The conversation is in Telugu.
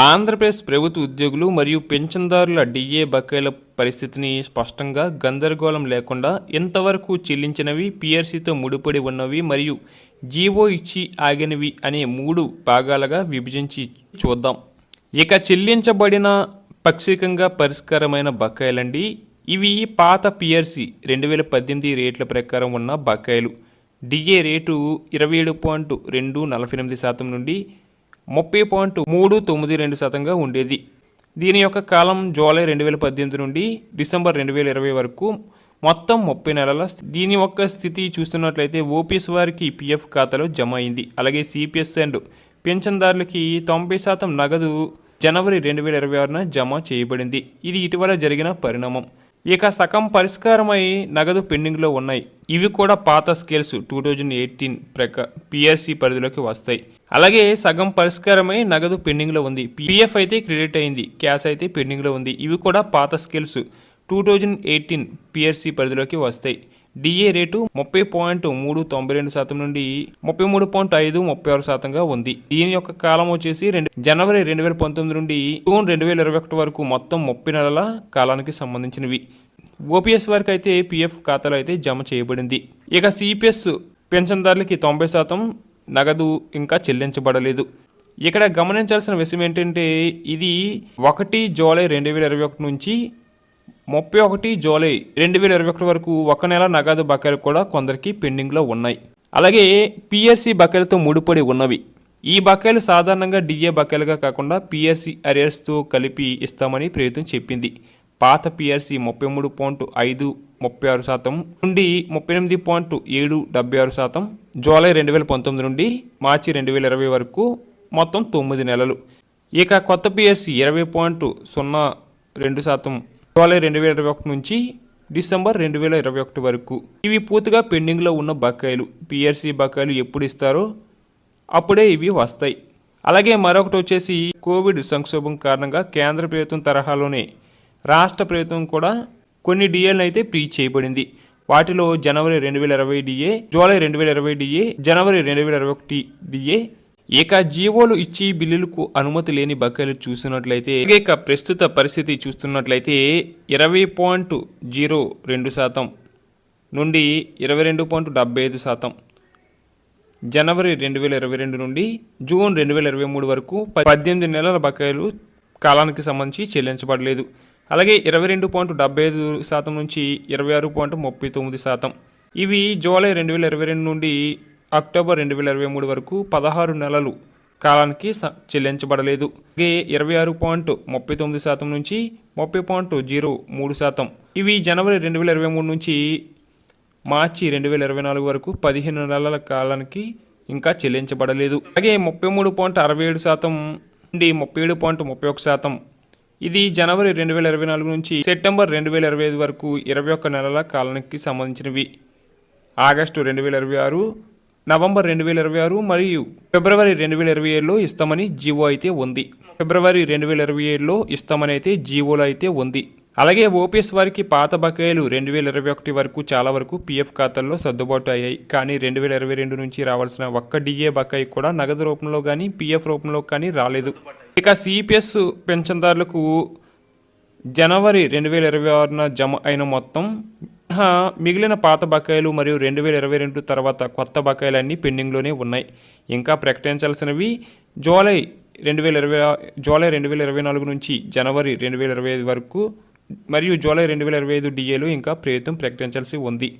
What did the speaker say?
ఆంధ్రప్రదేశ్ ప్రభుత్వ ఉద్యోగులు మరియు పెన్షన్దారుల డిఏ బకాయిల పరిస్థితిని స్పష్టంగా గందరగోళం లేకుండా ఇంతవరకు చెల్లించినవి పిఆర్సీతో ముడిపడి ఉన్నవి మరియు జీవో ఇచ్చి ఆగినవి అనే మూడు భాగాలుగా విభజించి చూద్దాం. ఇక చెల్లించబడిన పాక్షికంగా పరిష్కారమైన బకాయిలండి. ఇవి పాత పిఆర్సీ రెండు వేల పద్దెనిమిది రేట్ల ప్రకారం ఉన్న బకాయిలు. డిఏ రేటు ఇరవై ఏడు పాయింట్ రెండు నలభై ఎనిమిది శాతం నుండి ముప్పై పాయింట్ మూడు తొమ్మిది రెండు శాతంగా ఉండేది. దీని యొక్క కాలం జూలై రెండు వేల పద్దెనిమిది నుండి డిసెంబర్ రెండు వేల ఇరవై వరకు మొత్తం ముప్పై నెలల దీని యొక్క స్థితి చూస్తున్నట్లయితే ఓపీఎస్ వారికి పిఎఫ్ ఖాతాలో జమ అయింది. అలాగే సిపిఎస్ అండ్ పెన్షన్దారులకి తొంభై శాతం నగదు జనవరి రెండు వేల ఇరవై ఆరున జమ చేయబడింది. ఇది ఇటీవల జరిగిన పరిణామం. ఇక సగం పరిష్కారమై నగదు పెండింగ్లో ఉన్నాయి. ఇవి కూడా పాత స్కేల్స్ టూ థౌజండ్ ఎయిటీన్ ప్రక పిఆర్సీ పరిధిలోకి వస్తాయి. అలాగే సగం పరిష్కారమై నగదు పెండింగ్లో ఉంది. పిఎఫ్ అయితే క్రెడిట్ అయింది. క్యాష్ అయితే పెండింగ్లో ఉంది. ఇవి కూడా పాత scales two thousand eighteen PRC పరిధిలోకి వస్తాయి. డిఏ రేటు ముప్పై పాయింట్ మూడు తొంభై రెండు శాతం నుండి ముప్పై మూడు పాయింట్ ఐదు ముప్పై ఆరు శాతంగా ఉంది. దీని యొక్క కాలం వచ్చేసి రెండు జనవరి రెండు వేల పంతొమ్మిది నుండి జూన్ రెండు వేల ఇరవై ఒకటి వరకు మొత్తం ముప్పై నెలల కాలానికి సంబంధించినవి. ఓపీఎస్ వారికి అయితే పిఎఫ్ ఖాతాలో అయితే జమ చేయబడింది. ఇక సిపిఎస్ పెన్షన్దారులకి తొంభై శాతం నగదు ఇంకా చెల్లించబడలేదు. ఇక్కడ గమనించాల్సిన విషయం ఏంటంటే ఇది ఒకటి జూలై రెండు వేల ఇరవై ఒకటి నుంచి ముప్పై ఒకటి జూలై రెండు వేల ఇరవై ఒకటి వరకు ఒక నెల నగదు బకాయిలు కూడా కొందరికి పెండింగ్లో ఉన్నాయి. అలాగే పిఎస్సి బకాయిలతో ముడిపడి ఉన్నవి. ఈ బకాయిలు సాధారణంగా డిఏ బకాయిలుగా కాకుండా పిఎస్సి అరియర్స్తో కలిపి ఇస్తామని ప్రభుత్వం చెప్పింది. పాత పిఆర్సి ముప్పై మూడు పాయింట్ ఐదు ముప్పై ఆరు శాతం నుండి ముప్పై ఎనిమిది పాయింట్ ఏడు డెబ్బై ఆరు శాతం జూలై రెండు వేల పంతొమ్మిది నుండి మార్చి రెండు వేల ఇరవై వరకు మొత్తం తొమ్మిది నెలలు. ఇక కొత్త పిఎస్సి ఇరవై పాయింట్ సున్నా రెండు శాతం జూలై రెండు వేల ఇరవై ఒకటి నుంచి డిసెంబర్ రెండు వేల ఇరవై ఒకటి వరకు. ఇవి పూర్తిగా పెండింగ్లో ఉన్న బకాయిలు. పిఆర్సీ బకాయిలు ఎప్పుడు ఇస్తారో అప్పుడే ఇవి వస్తాయి. అలాగే మరొకటి వచ్చేసి కోవిడ్ సంక్షోభం కారణంగా కేంద్ర ప్రభుత్వం తరహాలోనే రాష్ట్ర ప్రభుత్వం కూడా కొన్ని డిఏలను అయితే ప్రీ చేయబడింది. వాటిలో జనవరి రెండు వేల ఇరవై డిఏ జూలై రెండు వేల ఇరవై డిఏ జనవరి రెండు వేల ఇరవై ఒకటి డిఏ ఇక జీవోలు ఇచ్చి బిల్లులకు అనుమతి లేని బకాయిలు చూసినట్లయితే ఇక ప్రస్తుత పరిస్థితి చూస్తున్నట్లయితే ఇరవై పాయింట్ జీరో రెండు శాతం నుండి ఇరవై రెండు పాయింట్ డెబ్బై ఐదు శాతం. జనవరి రెండు వేల ఇరవై రెండు నుండి జూన్ రెండు వేల ఇరవై మూడు వరకు పద్దెనిమిది నెలల బకాయిలు కాలానికి సంబంధించి చెల్లించబడలేదు. అలాగే ఇరవై రెండు పాయింట్ డెబ్బై ఐదు శాతం నుంచి ఇరవై ఆరు పాయింట్ ముప్పై తొమ్మిది శాతం. ఇవి జూలై రెండు వేల ఇరవై రెండు నుండి అక్టోబర్ రెండు వేల ఇరవై మూడు వరకు పదహారు నెలలు కాలానికి స- చెల్లించబడలేదు. అలాగే ఇరవై ఆరు పాయింట్ ముప్పై తొమ్మిది శాతం నుంచి ముప్పై పాయింట్ జీరో మూడు శాతం. ఇవి జనవరి రెండు వేల ఇరవై మూడు నుంచి మార్చి రెండు వేల ఇరవై నాలుగు వరకు పదిహేను నెలల కాలానికి ఇంకా చెల్లించబడలేదు. అలాగే ముప్పై మూడు పాయింట్ అరవై ఏడు శాతం నుండి ముప్పై ఏడు పాయింట్ ముప్పై ఒక శాతం. ఇది జనవరి రెండు వేల ఇరవై నాలుగు నుంచి సెప్టెంబర్ రెండు వేల ఇరవై ఐదు వరకు ఇరవై ఒక్క నెలల కాలానికి సంబంధించినవి. ఆగస్టు రెండు వేల ఇరవై ఆరు నవంబర్ రెండు వేల ఇరవై ఆరు మరియు ఫిబ్రవరి రెండు వేల ఇరవై ఏడులో ఇస్తామని జీవో అయితే ఉంది. ఫిబ్రవరి రెండు వేల ఇరవై ఏడులో ఇస్తామని అయితే జీవోలో అయితే ఉంది. అలాగే ఓపీఎస్ వారికి పాత బకాయిలు రెండు వేల ఇరవై ఒకటి వరకు చాలా వరకు పీఎఫ్ ఖాతాల్లో సర్దుబాటు అయ్యాయి. కానీ రెండు వేల ఇరవై రెండు నుంచి రావాల్సిన ఒక్క డిఏ బకాయి కూడా నగదు రూపంలో కానీ పీఎఫ్ రూపంలో కానీ రాలేదు. ఇక సిపిఎస్ పెన్షన్దారులకు జనవరి రెండు వేల ఇరవై ఆరున జమ అయిన మొత్తం మినహా మిగిలిన పాత బకాయిలు మరియు రెండు వేల ఇరవై రెండు తర్వాత కొత్త బకాయిలన్నీ పెండింగ్లోనే ఉన్నాయి. ఇంకా ప్రకటించాల్సినవి జూలై రెండు వేల ఇరవై జూలై రెండు వేల ఇరవై నాలుగు నుంచి జనవరి రెండు వేల ఇరవై ఐదు వరకు మరియు జూలై రెండు వేల ఇరవై ఐదు డిఏలు ఇంకా ప్రభుత్వం ప్రకటించాల్సి ఉంది.